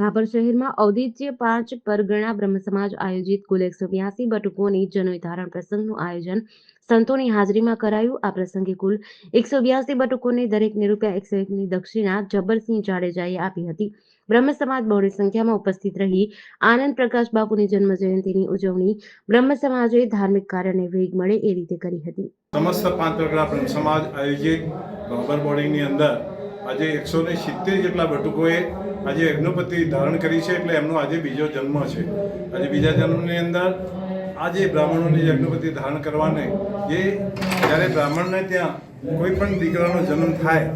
ભાભર શહેરમાં ઔદિત્ય પાંચ પરગણા બ્રહ્મ સમાજ આયોજિત કુલ એકસો બ્યાસી બટુકોની જનોય ધારણ પ્રસંગનું આયોજન સંતોની હાજરીમાં કરાયું. આ પ્રસંગે કુલ એકસો બ્યાસી બટુકોને દરેકને રૂપિયા એકસો એકની દક્ષિણા જબ્બરસિંહ જાડેજાએ આપી હતી. બ્રહ્મ સમાજ બહોળી સંખ્યામાં ઉપસ્થિત રહી આનંદ પ્રકાશ બાપુની જન્મ જયંતિની ઉજવણી બ્રહ્મ સમાજે ધાર્મિક કાર્યને વેગ મળે એ રીતે કરી હતી. સમસ્ત પાંચ બ્રહ્મ સમાજ આયોજિત બાબર બોર્ડિંગની અંદર આજે એકસો ને સિત્તેર જેટલા બટુકોએ આજે યજ્ઞપતિ ધારણ કરી છે એટલે એમનો આજે બીજો જન્મ છે. આજે બીજા જન્મની અંદર આજે બ્રાહ્મણોની યજ્ઞપતિ ધારણ કરવાને જે જ્યારે બ્રાહ્મણને ત્યાં કોઈ પણ દીકરાનો જન્મ થાય,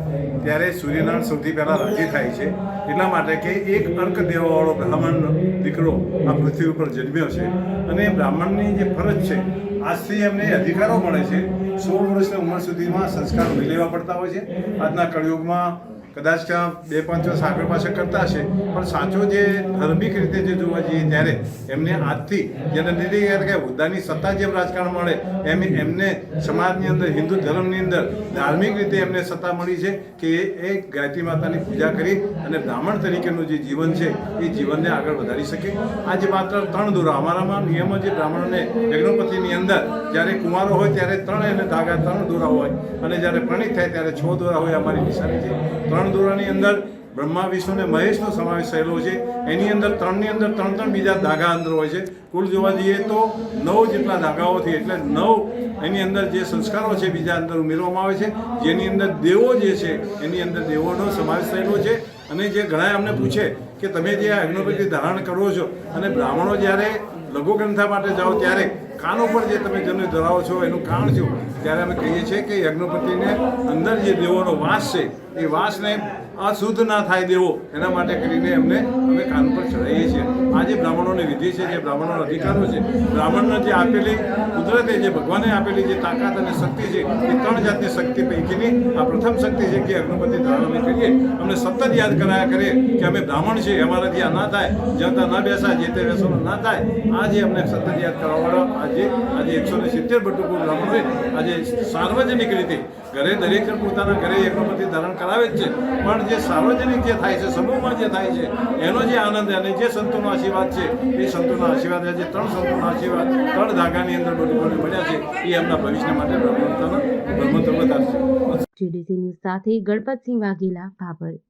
ત્યારે સૂર્યનારાયણ સૌથી પહેલાં રાજી થાય છે. એટલા માટે કે એક અર્ક દેવાવાળો બ્રાહ્મણ દીકરો આ પૃથ્વી ઉપર જન્મ્યો છે. અને બ્રાહ્મણની જે ફરજ છે, આજથી એમને અધિકારો મળે છે. સોળ વર્ષની ઉંમર સુધીમાં સંસ્કાર લઈ લેવા પડતા હોય છે. આજના કળયુગમાં કદાચ ત્યાં બે પાંચ વર્ષ આગળ પાછળ કરતા હશે, પણ સાચો જે ધાર્મિક રીતે જે જોવા જઈએ ત્યારે એમને આજથી જેને લીધે કે હોદ્દાની સત્તા જેમ રાજકારણ મળે, એમ એમને સમાજની અંદર, હિન્દુ ધર્મની અંદર ધાર્મિક રીતે એમને સત્તા મળી છે કે એ ગાયત્રી માતાની પૂજા કરી અને બ્રાહ્મણ તરીકેનું જે જીવન છે, એ જીવનને આગળ વધારી શકે. આજે માત્ર ત્રણ દોરા, અમારામાં નિયમો જે બ્રાહ્મણને યજ્ઞોપતિની અંદર જ્યારે કુંવારો હોય ત્યારે ત્રણ એને ધાગા ત્રણ દોરા હોય. અને જ્યારે પ્રણિત થાય ત્યારે છ દોરા હોય અમારી નિશાની છે. ત્રણ દોરાની અંદર બ્રહ્મા, વિષ્ણુ અને મહેશનો સમાવેશ થયેલો છે. એની અંદર ત્રણની અંદર ત્રણ ત્રણ બીજા ધાગા અંદર હોય છે. કુલ જોવા જઈએ તો નવ જેટલા ધાગાઓથી એટલે નવ એની અંદર જે સંસ્કારો છે બીજા અંદર ઉમેરવામાં આવે છે. જેની અંદર દેવો જે છે, એની અંદર દેવોનો સમાવેશ થયેલો છે. અને જે ઘણા અમને પૂછે કે તમે જે આ અગ્નિપતિ ધારણ કરો છો અને બ્રાહ્મણો જ્યારે લઘુગ્રંથા માટે જાઓ ત્યારે કાન ઉપર જે તમે જન્મ ધરાવો છો, એનું કારણ શું? ત્યારે અમે કહીએ છીએ કે યજ્ઞપતિને અંદર જે દેવોનો વાસ છે, એ વાસને અશુદ્ધ ના થાય દેવો. એના માટે કરીને એમને અમે કાન પર ચડાવીએ છીએ. આ જે બ્રાહ્મણોની વિધિ છે, જે બ્રાહ્મણોનો અધિકારો છે, બ્રાહ્મણને જે આપેલી કુદરતે જે ભગવાને આપેલી જે તાકાત અને શક્તિ છે, એ ત્રણ જાતની શક્તિ પૈકીની આ પ્રથમ શક્તિ છે કે અગ્નપતિ ધારણ કરીએ. અમને સતત યાદ કરાયા કરીએ કે અમે બ્રાહ્મણ છીએ, અમારાથી આ ના થાય જતા ના બેસા જે તે બેસવાનું ના થાય. આ જે અમને સતત યાદ કરાવવાળો આજે આજે એકસો ને સિત્તેર બટુકુ હોય આજે સાર્વજનિક રીતે ઘરે દરેક પોતાના ઘરે અગ્નપતિ ધારણ કરાવે જ છે. પણ જે સાર્વજનિક જે થાય છે, સમૂહમાં જે થાય છે, એનો જે આનંદ અને જે સંતોનો આશીર્વાદ છે, એ સંતોના આશીર્વાદ આજે ત્રણ સંતોના આશીર્વાદ, ત્રણ ધાગાની અંદર બટુકોને મળ્યા છે, એ એમના ભવિષ્ય માટે બ્રહ્મતાના બ્રહ્મત્વ બતાવશે જીડીસી ન્યૂઝ સાથે ગણપતસિંહ વાઘેલા ભાભર